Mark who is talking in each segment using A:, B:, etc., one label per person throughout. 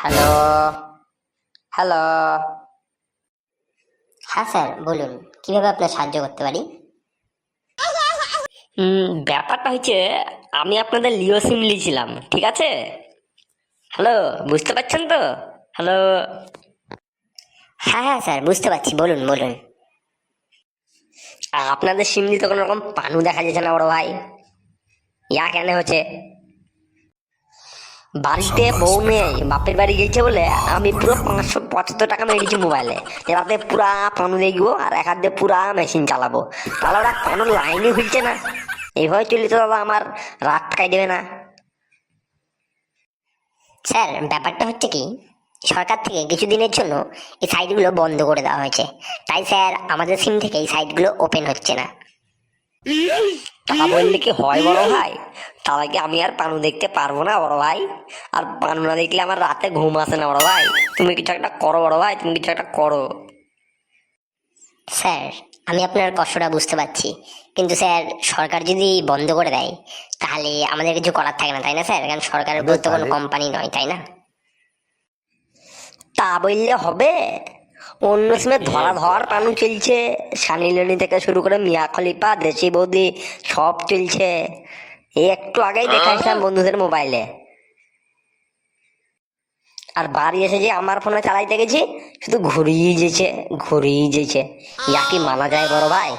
A: Hello. Hello. হ্যাঁ sir বলুন কীভাবে আপনার সাহায্য করতে পারি?
B: হুম ব্যাপারটা হচ্ছে আমি আপনাদের লিও সিম নিয়েছিলাম ঠিক আছে? হ্যালো বুঝতে পারছেন তো? হ্যালো।
A: হ্যাঁ হ্যাঁ স্যার বুঝতে পারছি বলুন বলুন।
B: আপনাদের সিম দিতে কোনো রকম পানু দেখা যাচ্ছে না বড় ভাই। ইয়া কেন হচ্ছে? বাড়িতে বউ নেই বাপের বাড়ি গেছে বলে আমি পুরো পাঁচশো পঁচাত্তর টাকা মেরেছি মোবাইলে এবারে পুরা পানু দেখব আর এক হাত দিয়ে পুরা মেশিন চালাবো। তাহলে ওরা পানুর লাইনই খুলছে না। এইভাবে চললে তো দাদা আমার রাত কাই দেবে না।
A: স্যার ব্যাপারটা হচ্ছে কি সরকার থেকে কিছুদিনের জন্য এই সাইটগুলো বন্ধ করে দেওয়া হয়েছে। তাই স্যার আমাদের সিম থেকে এই সাইটগুলো ওপেন হচ্ছে না।
B: বললে কি হয় বড় ভাই? তাহলে কি আমি আর পানু দেখতে পারব না বড় ভাই? আর পানু না দেখলে আমার রাতে ঘুম আসে না বড় ভাই। তুমি কিছু একটা করো বড় ভাই তুমি কিছু একটা করো।
A: স্যার আমি আপনার কষ্টটা বুঝতে পারছি। কিন্তু স্যার সরকার যদি বন্ধ করে দেয় তাহলে আমাদের কিছু করার থাকে না তাই না স্যার? কারণ সরকারের উপর কোনো কোম্পানি নয় তাই না?
B: তা বললে হবে। অন্য সময় ধরা ধর পানু চলছে সানিলনি থেকে শুরু করে মিয়া খলিফা, দেশি বৌদি, সব চলছে এই একটু আগেই দেখাইছিলাম বন্ধুদের মোবাইলে। আর বাড়ি এসে যে আমার ফোনে চালাইতে গেছি, শুধু ঘুরিয়ে যেছে ঘুরিয়ে যেছে। ইয়া কি মানা যায় বড় ভাই?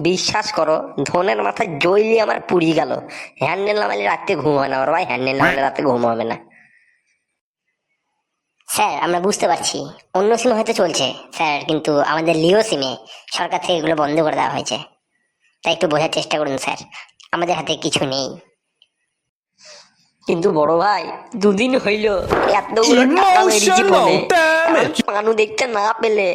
B: বিশ্বাস করো, ধনের মাথায় জইলি আমার পুড়িয়ে গেল। হ্যান্ডেল নামালে রাতে ঘুম হয় না বড় ভাই, হ্যান্ডেল নামালে রাতে ঘুম হবে না।
A: স্যার আমরা বুঝতে পারছি। অন্য সিমে হয়তো চলছে স্যার কিন্তু আমাদের লিও সিমে সরকার থেকে এগুলো বন্ধ করে দেওয়া হয়েছে। তাই একটু বোঝার চেষ্টা করুন স্যার। আমাদের হাতে কিছু নেই।
B: কিন্তু বড় ভাই দুদিন হইল এতগুলো টাকা মেরেছি ফোনে। পানু দেখতে না পেলে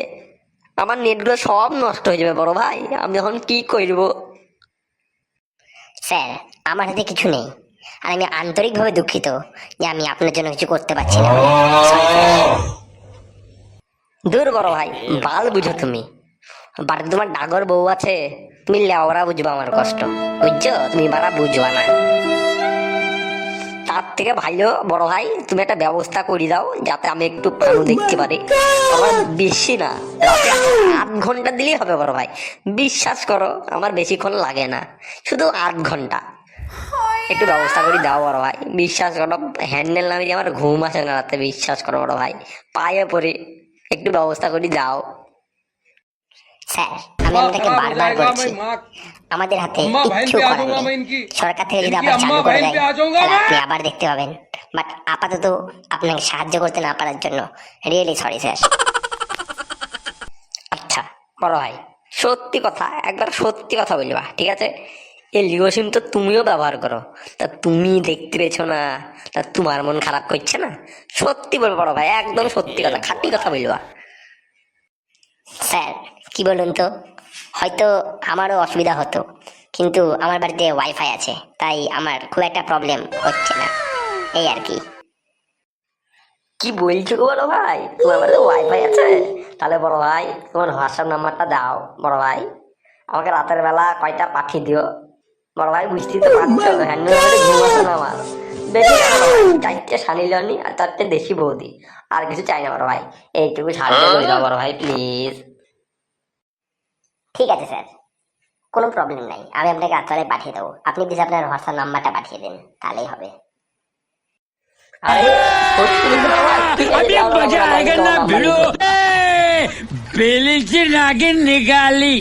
B: আমার নেটগুলো সব নষ্ট হয়ে যাবে বড় ভাই। আমি এখন কি করব?
A: স্যার আমার হাতে কিছু নেই। আর আমি আন্তরিকভাবে দুঃখিত যে আমি আপনার জন্য কিছু করতে পারছি না।
B: দূর বড় ভাই বাল বুঝো তুমি। বাড়িতে তোমার ডাগর বউ আছে, তুমি লেওরা বুঝবা আমার কষ্ট। বুঝছ? তুমি বারা বুঝবা না। তার থেকে ভালো, বড় ভাই, তুমি একটা ব্যবস্থা করে দাও, যাতে আমি একটু পানু দেখতে পারি। আমার বেশি না আধ ঘণ্টা দিলেই হবে বড় ভাই। বিশ্বাস করো, আমার বেশিক্ষণ লাগে না। শুধু আধ ঘণ্টা। একটু ব্যবস্থা করি দাও বড় ভাই। বিশ্বাস করো হ্যান্ডেল নামে আমার ঘুম আসে না রাতে বিশ্বাস করো বড় ভাই। পায়ে পড়ে একটু ব্যবস্থা করি দাও
A: আমাদের হাতে সরকার থেকে যদি আবার চালু করে আপনি আবার দেখতে পাবেন। বাট আপাতত আপনাকে সাহায্য করতে না পারার জন্য রিয়েলি সরি স্যার।
B: আচ্ছা বড় ভাই সত্যি কথা একবার সত্যি কথা বলবা ঠিক আছে? এই লিও সিম তো তুমিও ব্যবহার করো। তা তুমি দেখতে পেয়েছ না? তা তোমার মন খারাপ করছে না? সত্যি বল বড় ভাই, একদম সত্যি কথা, খাঁটি কথা বলবা।
A: স্যার, কি বলুন তো? হয়তো আমারও অসুবিধা হতো, কিন্তু আমার বাড়িতে ওয়াইফাই আছে, তাই আমার খুব একটা প্রবলেম হচ্ছে না, এই আর কি।
B: কি বলছো গো বড় ভাই? তোমার বাড়িতে ওয়াইফাই আছে? তাহলে বড় ভাই, তোমার হোয়াটসঅ্যাপ নাম্বারটা দাও, বড় ভাই। আমাকে রাতের বেলা কয়টা পাঠিয়ে দিও? বড় ভাই বুঝতেই তো পারছো হ্যান্ডেল করে ঘুম আসে না আমার বেশি না বড় ভাই, চারটে শালিলনি আর চারটে দেশি বৌদি আর কিছু চাই না বড় ভাই এইটুকু সাহায্য করে দাও বড় ভাই প্লিজ
A: ঠিক আছে স্যার কোনো প্রবলেম নাই আমি আপনাকে রাত্রে পাঠিয়ে দেবো আপনি প্লিজ আপনার হোয়াটসঅ্যাপ নাম্বারটা পাঠিয়ে দিন তাহলেই হবে
B: আরে সত্যি বলছো বড় ভাই? ঠিক আছে,
C: अभी
B: দাও, দাও,
C: मजा
B: দাও, দাও,
C: आएगा
B: দাও,
C: ना
B: দাও, দাও,
C: भिड़ो
B: দাও।
C: बेली से नागिन निकाली